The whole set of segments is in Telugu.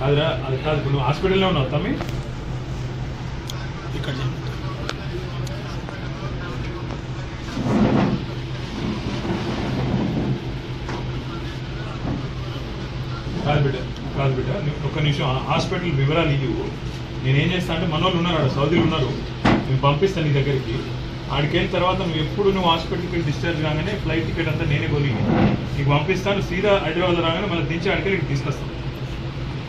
కాదురా అది కాదు ఇప్పుడు నువ్వు హాస్పిటల్లో ఉన్నావు తమ్మి. ఇక్కడ. కాదు బిడ్డ కాదు బిడ్డ ఒక్క నిమిషం హాస్పిటల్ వివరాలు ఇవ్వు. నేనేం చేస్తా అంటే మనోళ్ళు ఉన్నారు ఆడ సౌదీలు ఉన్నారు. నేను పంపిస్తాను నీ దగ్గరికి. ఆడికి వెళ్ళిన తర్వాత నువ్వు ఎప్పుడు నువ్వు హాస్పిటల్కి వెళ్ళి డిశ్చార్జ్ కాగానే ఫ్లైట్ టికెట్ అంతా నేనే కొని నీకు పంపిస్తాను సీదా హైదరాబాద్ రాగానే మళ్ళీ దించి ఆడికి వెళ్ళి తీసుకొస్తాను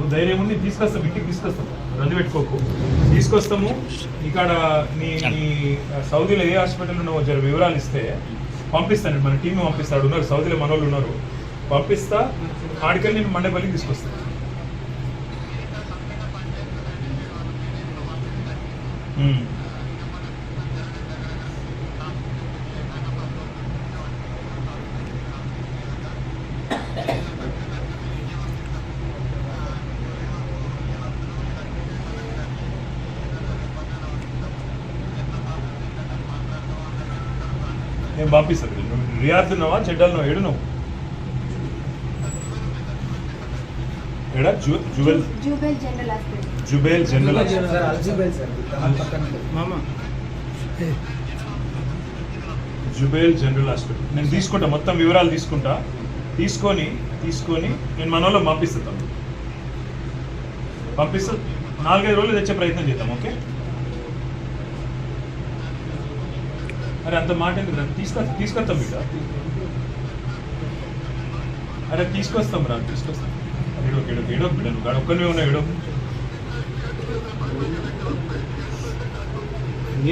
నువ్వు ధైర్యం ఉండి తీసుకొస్తాం ఇంటికి తీసుకొస్తాం రంది పెట్టుకోకు. తీసుకొస్తాము. ఇక్కడ నీ నీ సౌదీలో ఏ హాస్పిటల్ ఉన్నావో జర వివరాలు ఇస్తే పంపిస్తాను మన టీం పంపిస్తాడు. ఉన్నారు. సౌదీలో మన వాళ్ళు ఉన్నారు. పంపిస్తా. ఆడికెళ్ళి నేను మండపల్లికి తీసుకొస్తాను ఉమ్. నేను పంపిస్తాను. నువ్వు రియాద్ ఉన్నావా? చెడ్డల్ నువ్వు ఏడు? నువ్వు ఎడా జు Jubail Jubail general hospital. Jubail general sir Al Jubail sir. అల్- పక్కన మామ. Jubail general hospital. నేను తీసుకుంటా మొత్తం వివరాలు తీసుకుంటా. తీసుకొని తీసుకొని నేను మన వాళ్ళకి పంపిస్తాను పంపిస్తా. నాలుగైదు రోజులు తెచ్చే ప్రయత్నం చేద్దాం ఓకే? అరే అంత మాట ఎందుకు తీసుకొ తీసుకొస్తాం బిడ్డ. అరే తీసుకొస్తాం రా తీసుకొస్తాం. ఏడో ఏడో ఏడో బిడ్డ నువ్వు కాడ ఒక్కనే ఉన్నా ఏడో.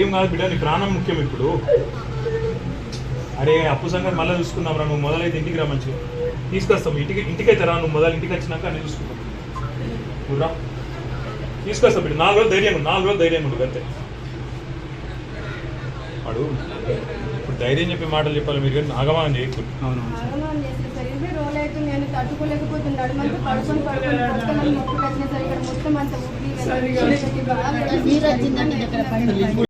ఏం కాదు బిడ్డ నీ ప్రాణం ముఖ్యం ఇప్పుడు. అరే అప్పు సంగతి మళ్ళీ చూసుకున్నాం రా నువ్వు మొదలైతే ఇంటికి రా మంచిగా. తీసుకొస్తాం ఇంటికి ఇంటికైతే రా నువ్వు మొదలు ఇంటికి వచ్చినాక అన్నీ చూసుకుంటాం నువ్వు రా. తీసుకొస్తాం బిడ్డ నాలుగు రోజులు ధైర్యం నాలుగు రోజులు ధైర్యం నువ్వు అంతే వాడు ఇప్పుడు ధైర్యం చెప్పే మాటలు చెప్పాలి మీరు కానీ ఆగమానం చేయకూడదు. ఆగమనం చేసిన సార్ ఇరవై రోజులు అయితే నేను తట్టుకోలేకపోతున్నాడు మంచి పడుకొని పడుకొని మొత్తం అంత బాగా